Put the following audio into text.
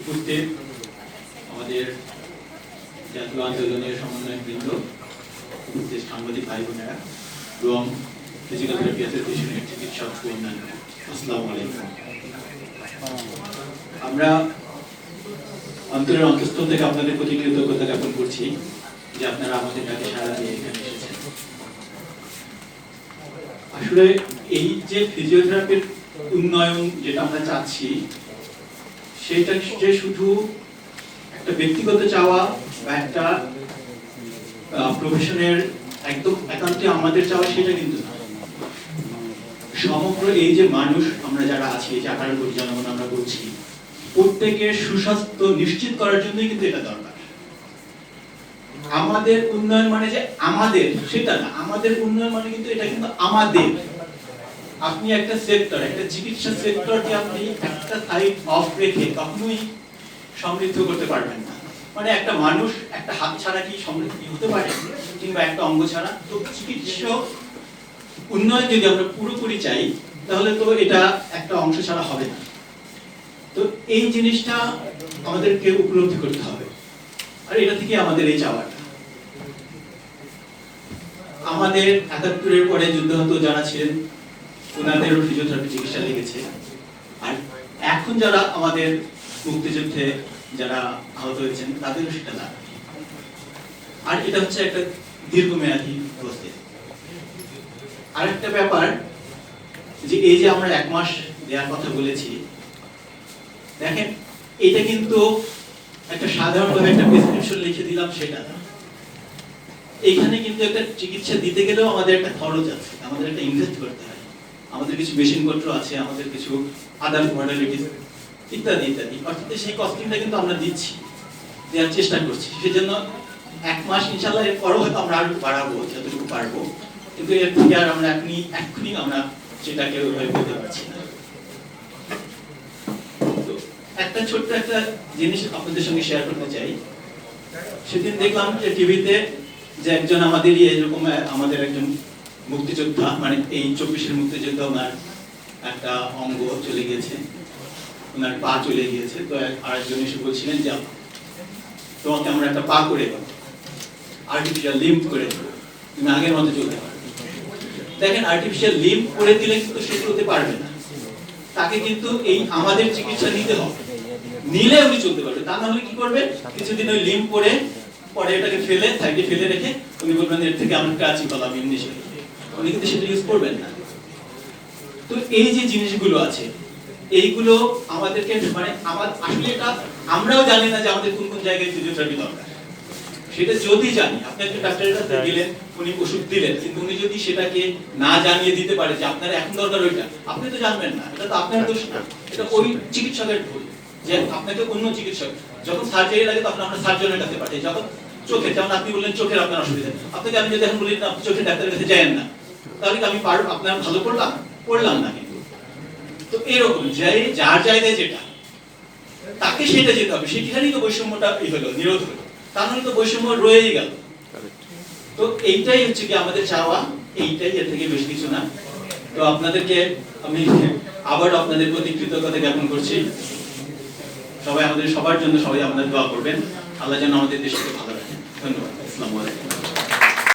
উপস্থিত আমাদের জাতীয় আন্দোলনের সমন্বয় বৃন্দ, উপস্থিত সাংবাদিক ভাই বোনেরা এবং ফিজিক্যাল থেরাপি অ্যাসোসিয়েশনের চিকিৎসক অন্যান্য আসসালামু আলাইকুম। আমরা অন্তরের অন্তঃস্থল থেকে আপনাদের প্রতি কৃতজ্ঞতা জ্ঞাপন করছি যে আপনারা আমাদের ডাকে সাড়া দিয়ে এখানে এসেছেন। আসলে এই যে ফিজিওথেরাপির উন্নয়ন যেটা আমরা চাচ্ছি সেটা যে শুধু একটা ব্যক্তিগত চাওয়া বা একটা প্রফেশনের একদম একান্তে আমাদের চাওয়া, সেটা কিন্তু সমগ্র এই যে মানুষ আমরা যারা আছি, এই যে জনগণ আমরা বলছি প্রত্যেকের সুস্বাস্থ্য নিশ্চিত করার জন্যই কিন্তু এটা দরকার। আমাদের উন্নয়ন মানে যে আমাদের, সেটা না, আমাদের উন্নয়ন মানে কিন্তু এটা কিন্তু আমাদের। আপনি একটা সেক্টর একটা চিকিৎসা সেক্টর সেক্টরকে আপনি একটা সাইড অফ রেখে কখনোই সমৃদ্ধ করতে পারবেন না। মানে একটা মানুষ একটা হাত ছাড়া কি সমৃদ্ধ হতে পারে কিংবা একটা অঙ্গ ছাড়া? তো উন্নয়ন যদি আমরা পুরোপুরি চাই, তাহলে তো এটা একটা অংশ ছাড়া হবে না। তো এই জিনিসটা আমাদেরকে উপলব্ধি করতে হবে। আর এটা থেকে আমাদের এই চাওয়াটা। আমাদের একাত্তরের পরে যুদ্ধাহত যারা ছিলেন, ওনাদেরও ফিজিওথেরাপি চিকিৎসা লেগেছে। এখন যারা আমাদের মুক্তিযুদ্ধে যারা আহত হয়েছেন, তাদেরও সেটা লাগে আর এটা হচ্ছে একটা দীর্ঘমেয়াদী প্রস্তুতি। আরেকটা ব্যাপার, যে এই যে আমরা এক মাস দেওয়ার কথা বলেছি, দেখেন, এটা কিন্তু একটা সাধারণভাবে একটা প্রেসক্রিপশন লিখে দিলাম সেটা। না এইখানে কিন্তু একটা চিকিৎসা দিতে গেলেও আমাদের একটা খরচ আছে, আমাদের একটা ইনভেস্ট করতে হয়। আমাদের কিছু মেশিনপত্র আছে, আমাদের কিছু আদার মডালিটিস ইত্যাদি ইত্যাদি। অর্থাৎ সেই কস্টিংটা কিন্তু আমরা দিচ্ছি, দেওয়ার চেষ্টা করছি। সেজন্য এক মাস ইনশাল্লাহ এর পরও হয়তো আমরা আরও বাড়াবো, যতটুকু পারব। কিন্তু এর থেকে আর আমরা এখনই এখনই আমরা সেটাকে ওইভাবে বলতে পারছি না। একটা ছোট্ট একটা জিনিস আপনাদের সঙ্গে শেয়ার করতে চাই। সেদিন দেখলাম যে টিভিতে যে একজন আমাদেরই এরকম, আমাদের একজন মুক্তিযোদ্ধা মানে এই চব্বিশের মুক্তিযোদ্ধা ওনার একটা অঙ্গ চলে গিয়েছে, ওনার পা চলে গিয়েছে। তো আরেকজন এসে বলছিলেন যে, তোমাকে আমরা একটা পা করে দেবো আর্টিফিশিয়াল লিম্প করে দেবো। তুমি আগের মতো চলতে পারবে দেখেন আর্টিফিশিয়াল লিম্প করে দিলে কিন্তু সে চলতে পারবে না। তাকে কিন্তু এই আমাদের চিকিৎসা নিতে হবে। নিলে উনি চলতে পারবে, তা না হলে কি করবে? কিছুদিন ওই লিম্প করে পরে এটাকে ফেলে সাইডে ফেলে রেখে উনি বলবেন, এর থেকে আমার কাছে কলাম এমনি কিন্তু সেটা ইউজ করবেন না। তো এই যে জিনিসগুলো আছে এইগুলো আমাদেরকে মানে আমার আসলে এটা আমরাও জানি না যে আমাদের কোন কোন জায়গায় ফিজিওথেরাপি দরকার। সেটা যদি জানি আপনি একটা ডাক্তারের কাছে গেলেন উনি ওষুধ দিলেন কিন্তু উনি যদি সেটাকে না জানিয়ে দিতে পারে যে আপনার এখন দরকার ওইটা আপনি তো জানবেন না এটা তো আপনার দোষ না। এটা ওই চিকিৎসকের ভুল। যে আপনাকে অন্য চিকিৎসক যখন সার্জারি লাগে তখন আমরা সার্জনের কাছে পাঠাই। যখন চোখে যেমন আপনি বললেন চোখের আপনার অসুবিধা। আপনাকে আমি যদি এখন বলি না চোখের ডাক্তারের কাছে যায়েন না। তাহলে আমি পারব আপনার ভালো করলাম? করলাম না কিন্তু। তো এরকম যে যার জায়গায় যেটা, তাকে সেটা যেতে হবে। সেখানেই তো বৈষম্যটা ই হলো, নিরোধ হলো। তাহলে তো বৈষম্য রয়েই গেল। তো এইটাই হচ্ছে কি আমাদের চাওয়া। এইটাই এর থেকে বেশি কিছু না। তো আপনাদেরকে আমি আবার আপনাদের প্রতি কৃতজ্ঞতা জ্ঞাপন করছি। সবাই আমাদের সবার জন্য সবাই আপনাদের দোয়া করবেন। আল্লাহ যেন আমাদের দেশকে ভালো রাখেন ধন্যবাদ। আসসালামু আলাইকুম।